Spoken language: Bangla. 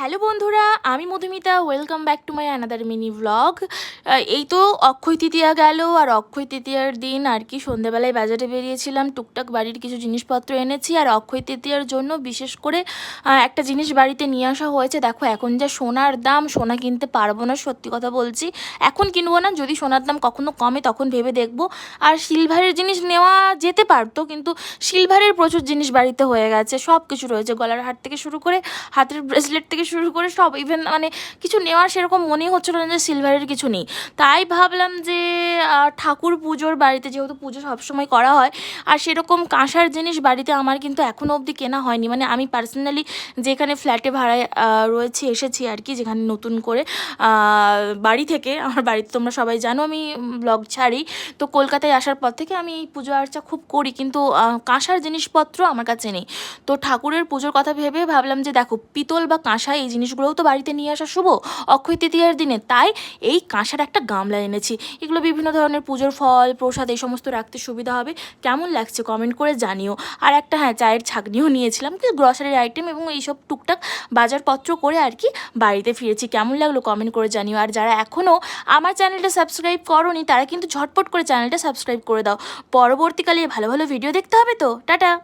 হ্যালো বন্ধুরা, আমি Madhumita welcome back to my another mini vlog এই তো অক্ষয় তৃতীয়া গেল, আর অক্ষয় তৃতীয়ার দিন আর কি সন্ধেবেলায় বাজারে বেরিয়েছিলাম, টুকটাক বাড়ির কিছু জিনিসপত্র এনেছি, আর অক্ষয় তৃতীয়ার জন্য বিশেষ করে একটা জিনিস বাড়িতে নিয়ে আসা হয়েছে। দেখো, এখন যা সোনার দাম, সোনা কিনতে পারব না, সত্যি কথা বলছি। এখন কিনবো না, যদি সোনার দাম কখনো কমে, তখন ভেবে দেখব। আর সিলভারের জিনিস নেওয়া যেতে পারতো, কিন্তু সিলভারের প্রচুর জিনিস বাড়িতে হয়ে গেছে সব কিছু রয়েছে। গলার হাট থেকে শুরু করে, হাতের ব্রেসলেট থেকে শুরু করে সব ইভেন মানে কিছু নেওয়ার সেরকম মনেই হচ্ছিল না যে সিলভারের কিছু নেই। তাই ভাবলাম যে ঠাকুর পুজোর বাড়িতে যেহেতু পুজো সবসময় করা হয়, আর সেরকম কাঁসার জিনিস বাড়িতে আমার কিন্তু এখনও অবধি কেনা হয়নি। মানে আমি পার্সোনালি যেখানে ফ্ল্যাটে ভাড়ায় রয়েছি, এসেছি আর কি, যেখানে নতুন করে বাড়ি থেকে, আমার বাড়িতে তোমরা সবাই জানো, আমি ব্লগ ছাড়ি। তো কলকাতায় আসার পর থেকে আমি পুজো আর্চা খুব করি, কিন্তু কাঁসার জিনিসপত্র আমার কাছে নেই। তো ঠাকুরের পুজোর কথা ভেবে ভাবলাম যে, দেখো, পিতল বা কাঁসা এই জিনিসগুলোও তো বাড়িতে নিয়ে আসা শুভ। অক্ষয় তৃতীয়ার দিনে তাই এই কাঁসার একটা গামলা এনেছি। এগুলো বিভিন্ন ধরনের পুজোর ফল, প্রসাদ এই সমস্ত রাখতে সুবিধা হবে। কেমন লাগছে কমেন্ট করে জানিও। আর একটা হ্যাঁ চায়ের ছাকনিও নিয়েছিলাম। কি গ্রসারির আইটেম এবং এইসব টুকটাক বাজারপত্র করে আর কি বাড়িতে ফিরেছি। কেমন লাগল কমেন্ট করে জানিও। আর যারা এখনও আমার চ্যানেলটা সাবস্ক্রাইব করনি, তারা কিন্তু ঝটপট করে চ্যানেলটা সাবস্ক্রাইব করে দাও। পরবর্তীকালে ভালো ভালো ভিডিও দেখতে হবে তো। টাটা!